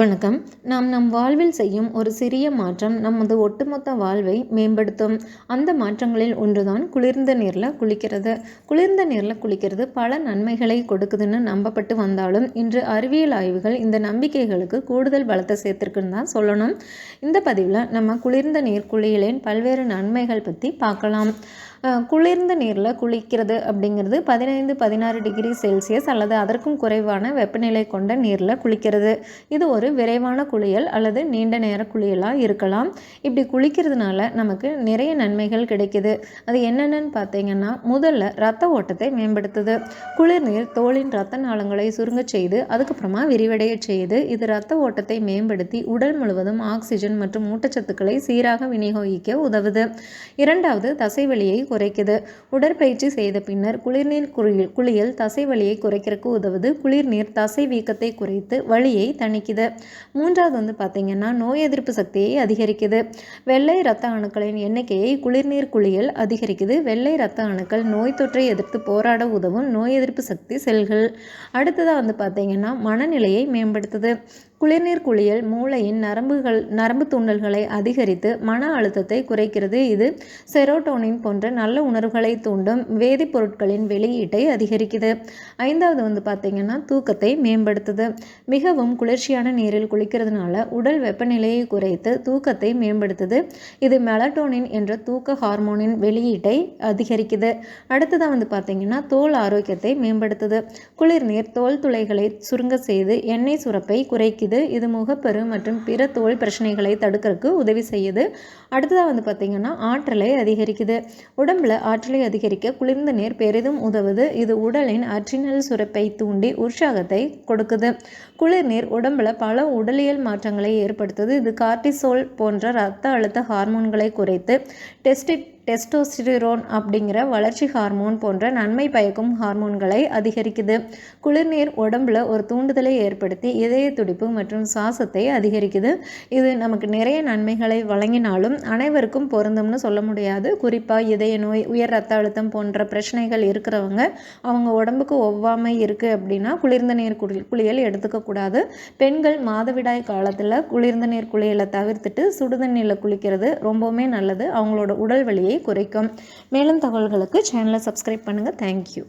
வணக்கம். நாம் நம் வாழ்வில் செய்யும் ஒரு சிறிய மாற்றம் நமது ஒட்டுமொத்த வாழ்வை மேம்படுத்தும். அந்த மாற்றங்களில் ஒன்றுதான் குளிர்ந்த நீரில் குளிக்கிறது. குளிர்ந்த நீரில் குளிக்கிறது பல நன்மைகளை கொடுக்குதுன்னு நம்பப்பட்டு வந்தாலும் இன்று அறிவியல் ஆய்வுகள் இந்த நம்பிக்கைகளுக்கு கூடுதல் பலத்தை சேர்த்துருக்குன்னு தான் சொல்லணும். இந்த பதிவில் நம்ம குளிர்ந்த நீர் குளியலின் பல்வேறு நன்மைகள் பற்றி பார்க்கலாம். குளிர்ந்த நீரில் குளிக்கிறது அப்படிங்கிறது பதினைந்து பதினாறு டிகிரி செல்சியஸ் அல்லது அதற்கும் குறைவான வெப்பநிலை கொண்ட நீரில் குளிக்கிறது. இது ஒரு விரைவான குளியல் அல்லது நீண்ட நேர குளியலாக இருக்கலாம். இப்படி குளிக்கிறதுனால நமக்கு நிறைய நன்மைகள் கிடைக்குது. அது என்னென்னு பார்த்தீங்கன்னா முதல்ல ரத்த ஓட்டத்தை மேம்படுத்துது. குளிர் நீர் தோலின் ரத்த நாளங்களை சுருங்க செய்து அதுக்கப்புறமா விரிவடைய செய்து இது ரத்த ஓட்டத்தை மேம்படுத்தி உடல் முழுவதும் ஆக்சிஜன் மற்றும் ஊட்டச்சத்துக்களை சீராக விநியோகிக்க உதவுது. இரண்டாவது தசைவெளியை குறைக்குது. உடற்பயிற்சி செய்த பின்னர் குளிர்நீர் குளியல் குளியல் தசை வலியை குறைக்கிறதுக்கு உதவுது. குளிர்நீர் தசை வீக்கத்தை குறைத்து வலியை தணிக்குது. மூன்றாவது வந்து பார்த்திங்கன்னா நோய் எதிர்ப்பு சக்தியை அதிகரிக்குது. வெள்ளை ரத்த அணுக்களின் எண்ணிக்கையை குளிர்நீர் குளியல் அதிகரிக்குது. வெள்ளை ரத்த அணுக்கள் நோய் தொற்றை எதிர்த்து போராட உதவும் நோய் எதிர்ப்பு சக்தி செல்கள். அடுத்ததாக வந்து பார்த்திங்கன்னா மனநிலையை மேம்படுத்துது. குளிர்நீர் குளியல் மூளையின் நரம்புகள் நரம்பு தூண்டல்களை அதிகரித்து மன அழுத்தத்தை குறைக்கிறது. இது செரோட்டோனின் போன்ற நல்ல உணர்வுகளை தூண்டும் வேதிப்பொருட்களின் வெளியீட்டை அதிகரிக்குது. ஐந்தாவது வந்து பார்த்திங்கன்னா தூக்கத்தை மேம்படுத்துது. மிகவும் குளிர்ச்சியான நீரில் குளிக்கிறதுனால உடல் வெப்பநிலையை குறைத்து தூக்கத்தை மேம்படுத்துது. இது மெலட்டோனின் என்ற தூக்க ஹார்மோனின் வெளியீட்டை அதிகரிக்குது. அடுத்ததாக வந்து பார்த்திங்கன்னா தோல் ஆரோக்கியத்தை மேம்படுத்துது. குளிர்நீர் தோல் துளைகளை சுருங்க செய்து எண்ணெய் சுரப்பை குறைக்குது. செய்யுது இது முகப்பரு மற்றும் பிற தோல் பிரச்சனைகளை தடுக்கிறதுக்கு உதவி செய்யுது. அடுத்ததாக வந்து பார்த்திங்கன்னா ஆற்றலை அதிகரிக்குது. உடம்பில் ஆற்றலை அதிகரிக்க குளிர்ந்த நீர் பெரிதும் உதவுது. இது உடலின் அற்றினல் சுரப்பை தூண்டி உற்சாகத்தை கொடுக்குது. குளிர் நீர் உடம்பில் பல உடலியல் மாற்றங்களை ஏற்படுத்துது. இது கார்டிசோல் போன்ற ரத்த அழுத்த ஹார்மோன்களை குறைத்து டெஸ்டிட் டெஸ்டோஸ்டிரோன் அப்படிங்கிற வளர்ச்சி ஹார்மோன் போன்ற நன்மை பயக்கும் ஹார்மோன்களை அதிகரிக்குது. குளிர்நீர் உடம்புல ஒரு தூண்டுதலை ஏற்படுத்தி இதய துடிப்பு மற்றும் சுவாசத்தை அதிகரிக்குது. இது நமக்கு நிறைய நன்மைகளை வழங்கினாலும் அனைவருக்கும் பொருந்தும்னு சொல்ல முடியாது. குறிப்பாக இதய நோய் உயர் ரத்த அழுத்தம் போன்ற பிரச்சனைகள் இருக்கிறவங்க அவங்க உடம்புக்கு ஒவ்வாமை இருக்குது அப்படின்னா குளிர்ந்த நீர் குளி குளியல் எடுத்துக்கக்கூடாது பெண்கள் மாதவிடாய் காலத்தில் குளிர்ந்த நீர் குளியலை தவிர்த்துட்டு சுடுதண்ணியில் குளிக்கிறது ரொம்பவுமே நல்லது. அவங்களோட உடல் வலியை குறைக்கும். மேலும் தகவல்களுக்கு சேனலை சப்ஸ்கிரைப் பண்ணுங்கள் தேங்க்யூ